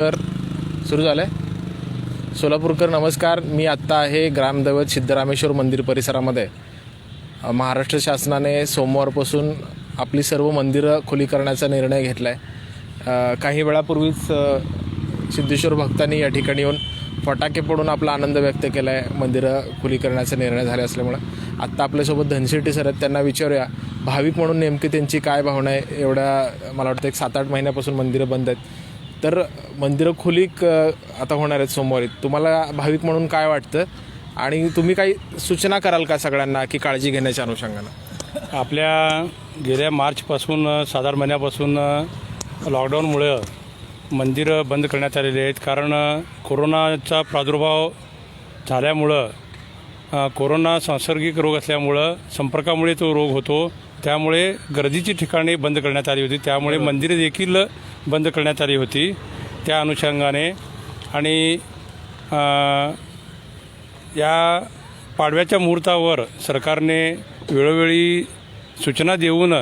तर सुरू झालंय. सोलापूरकर नमस्कार. मी आत्ता आहे ग्रामदैवत सिद्धरामेश्वर मंदिर परिसरामध्ये. महाराष्ट्र शासनाने सोमवारपासून आपली सर्व मंदिरं खुली करण्याचा निर्णय घेतला आहे काही वेळापूर्वीच सिद्धेश्वर भक्तांनी या ठिकाणी येऊन फटाके पडून आपला आनंद व्यक्त केला आहे मंदिरं खुली करण्याचा निर्णय झाले असल्यामुळं. आत्ता आपल्यासोबत धनशेट्टी सर आहेत त्यांना विचारूया. भाविक म्हणून नेमकी त्यांची काय भावना आहे? एवढ्या मला वाटतं एक सात आठ महिन्यापासून मंदिरं बंद आहेत. तर मंदिरं खुली क आता होणार आहेत सोमवारी. तुम्हाला भाविक म्हणून काय वाटतं? आणि तुम्ही काही सूचना कराल का सगळ्यांना की काळजी घेण्याच्या अनुषंगानं? आपल्या गेल्या मार्चपासून साधारण महिन्यापासून लॉकडाऊनमुळं मंदिरं बंद करण्यात आलेली आहेत. कारण कोरोनाचा प्रादुर्भाव झाल्यामुळं कोरोना सांसर्गिक रोग असल्यामुळं संपर्कामुळे तो रोग होतो. त्यामुळे गर्दीची ठिकाणे बंद करण्यात आली होती. त्यामुळे मंदिरे देखील बंद करण्यात आली होती. त्या अनुषंगाने आणि या पाडव्याच्या मुहूर्तावर सरकारने वेळोवेळी सूचना देऊन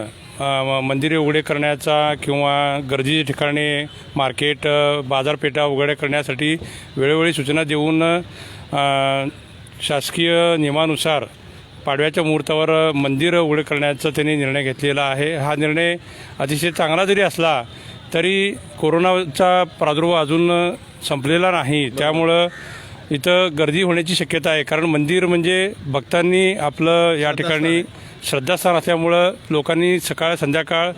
मंदिरे उघडे करण्याचा किंवा गर्दीच्या ठिकाणी मार्केट बाजारपेठा उघड्या करण्यासाठी वेळोवेळी सूचना देऊन शासकीय नियमानुसार पाडव्याच्या मुहूर्तावर मंदिर उघडे करण्याचा त्यांनी निर्णय घेतलेला आहे. हा निर्णय अतिशय चांगला जरी असला तरी कोरोनाचा प्रादुर्भाव अजून संपलेला नाही. त्यामुळं इथं गर्दी होण्याची शक्यता आहे. कारण मंदिर म्हणजे भक्तांनी आपलं या ठिकाणी श्रद्धास्थान असल्यामुळं लोकांनी सकाळ संध्याकाळ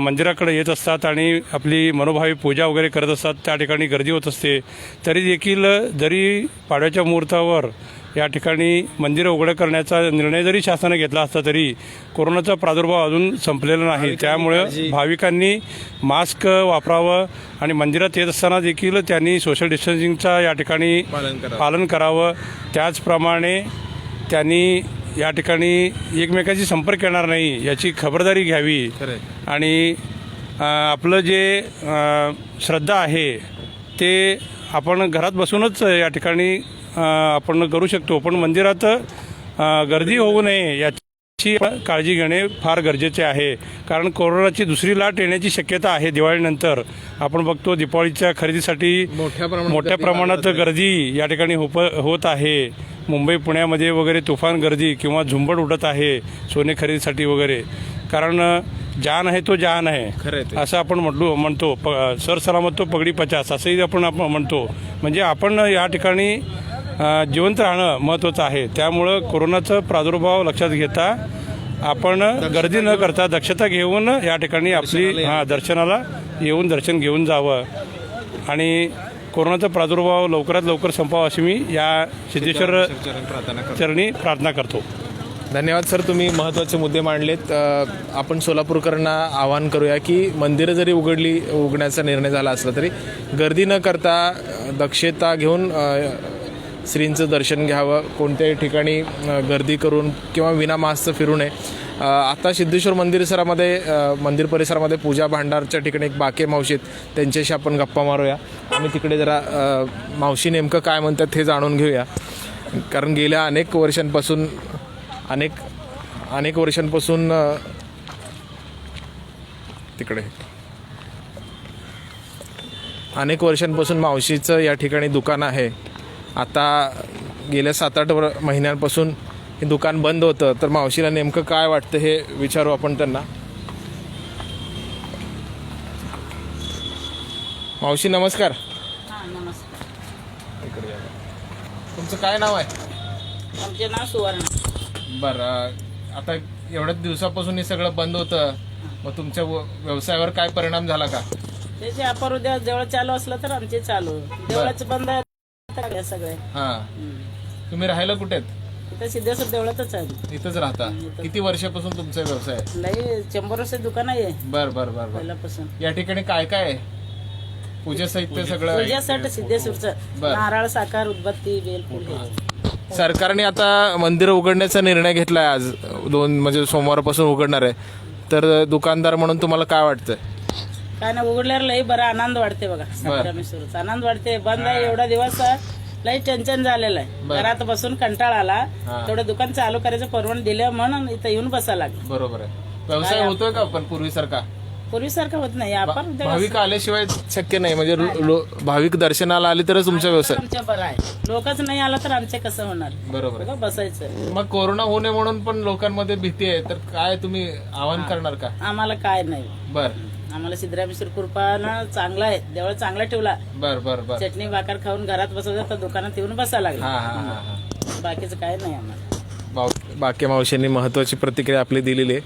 मंदिराकडे येत असतात आणि आपली मनोभावी पूजा वगैरे करत असतात. त्या ठिकाणी गर्दी होत असते. तरी देखील जरी पाडव्याच्या मुहूर्तावर या ठिकाणी मंदिरं उघडं करण्याचा निर्णय जरी शासनाने घेतला असता तरी कोरोनाचा प्रादुर्भाव अजून संपलेला नाही त्यामुळे भाविकांनी मास्क वापरावं आणि मंदिरात येत असताना देखील त्यांनी सोशल डिस्टन्सिंगचा या ठिकाणी पालन करावं. त्याचप्रमाणे त्यांनी या ठिकाणी एकमेकांशी संपर्क येणार नाही याची खबरदारी घ्यावी. आणि आपलं जे श्रद्धा आहे ते आपण घरात बसूनच या ठिकाणी आपण करू शकतो. पण मंदिरात गर्दी होऊ नये याची काळजी घेणे फार गरजेचे आहे. कारण कोरोनाची दुसरी लाट येण्याची शक्यता आहे दिवाळीनंतर. आपण बघतो दिवाळीच्या खरेदीसाठी मोठ्या प्रमाणात गर्दी या ठिकाणी होप होत आहे. मुंबई पुण्यामध्ये वगैरे तुफान गर्दी किंवा झुंबड उडत आहे सोने खरेदीसाठी वगैरे. कारण जान आहे तो जान आहे. असं आपण म्हटलो म्हणतो. प सर सलामत तो पगडी पचास असंही आपण आपण म्हणतो. म्हणजे आपण या ठिकाणी जिवंत राहणं महत्त्वाचं आहे. त्यामुळं कोरोनाचा प्रादुर्भाव लक्षात घेता आपण गर्दी न करता दक्षता घेऊन या ठिकाणी आपली हां दर्शनाला येऊन दर्शन घेऊन जावं. आणि कोरोनाचा प्रादुर्भाव लवकरात लवकर संपावा अशी मी या सिद्धेश्वर. चरणी प्रार्थना करतो. धन्यवाद सर तुम्ही महत्त्वाचे मुद्दे मांडलेत. आपण सोलापूरकरांना आवाहन करूया की मंदिरं जरी उघडली उघडण्याचा निर्णय झाला असला तरी गर्दी न करता दक्षता घेऊन श्रींचं दर्शन घ्यावं कोणत्याही ठिकाणी गर्दी करून किंवा विना मास्कचं फिरू नये. आता सिद्धेश्वर मंदिरसरामध्ये मंदिर परिसरामध्ये पूजा भांडारच्या ठिकाणी एक बाके मावशीत त्यांच्याशी आपण गप्पा मारूया. आम्ही तिकडे जरा मावशी नेमकं काय म्हणतात हे जाणून घेऊया. कारण गेल्या अनेक वर्षांपासून अनेक अनेक वर्षांपासून तिकडे. अनेक वर्षांपासून मावशीचं या ठिकाणी दुकान आहे. आता गेल्या सात आठ महिन्यांपासून हे दुकान बंद होतं. तर मावशीला नेमकं काय वाटतं हे विचारू आपण त्यांना. मावशी नमस्कार. तुमचं काय नाव आहे? आमचे नाव सुवर्ण. बरं आता एवढ्या दिवसापासून हे सगळं बंद होतं. मग तुमच्या व- व्यवसायावर काय परिणाम झाला का? त्याचे आपण उद्या देवळ चालू असलं तर आमचे चालू. देवळाचं बंद आहे तर सगळे? हा. तुम्ही राहायला कुठे आहेत? इथं सिद्धेश्वर देवळातच आहे. इथंच राहता. किती वर्षापासून तुमचा व्यवसाय आहे? लई शंभर वर्ष दुकान आहे. बर बर बर बर. पहिल्यापासून. या ठिकाणी काय काय आहे? पूजा साहित्य सगळं? पूजासाठी सिद्धेश्वरचं बरं. नारळ साखर उदबत्ती बेलफूल हे. सरकारने आता मंदिर उघडण्याचा निर्णय घेतलाय आज. दोन म्हणजे सोमवारपासून उघडणार आहे. तर दुकानदार म्हणून तुम्हाला काय वाटतंय? काय नाही उघडल्यावर लई बरा आनंद वाटते बघा. संग्रामेश्वरचा आनंद वाटते. बंद आहे एवढा दिवस लई टेन्शन झालेलं आहे. घरात बसून कंटाळा आला. तेवढं दुकान चालू करायचं परवानगी दिलं म्हणून इथं येऊन बसायला लागलं. बरोबर आहे. व्यवसाय होतोय का पण पूर्वीसारखा? पूर्वीसारखं होत नाही. आपण भाविक आल्याशिवाय शक्य नाही. म्हणजे भाविक दर्शनाला आले तरच तुमचा व्यवसाय. आमच्या बरं आहे. लोकच नाही आला तर आमचे कसं होणार? बरोबर बसायचं. मग कोरोना नये म्हणून पण लोकांमध्ये भीती आहे. तर काय तुम्ही आवाहन करणार का? आम्हाला काय नाही. बर. आम्हाला सिद्धरामेश्वर कृपानं चांगला आहे. देवळ चांगला ठेवला. बर बर बर. चटणी भाकर खाऊन घरात बसवलं तर दुकानात येऊन बसायला हा लागला. हा हा हा बाकीचं काय नाही आम्हाला. बाव- बाकी मावशींनी महत्त्वाची प्रतिक्रिया आपली दिलेली आहे.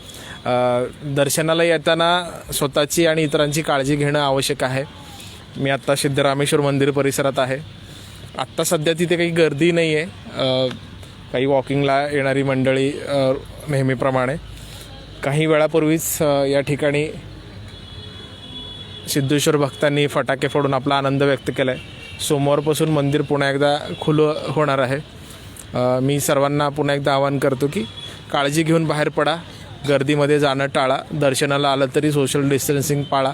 अं, दर्शनाला येताना स्वतःची आणि इतरांची काळजी घेणं आवश्यक आहे. मी आत्ता सिद्धरामेश्वर मंदिर परिसरात आहे. आत्ता सध्या तिथे काही गर्दी नाही आहे. अं, काही वॉकिंगला येणारी मंडळी अं, नेहमीप्रमाणे. काही वेळापूर्वीच अं, या ठिकाणी सिद्धेश्वर भक्तांनी फटाके फोडून आपला आनंद व्यक्त केला आहे सोमवारपासून मंदिर पुन्हा एकदा खुलं होणार आहे. मी सर्वांना पुन्हा एकदा आवाहन करतो की काळजी घेऊन बाहेर पडा. गर्दीमध्ये जाणं टाळा. दर्शनाला आलं तरी सोशल डिस्टन्सिंग पाळा.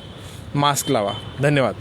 मास्क लावा. धन्यवाद.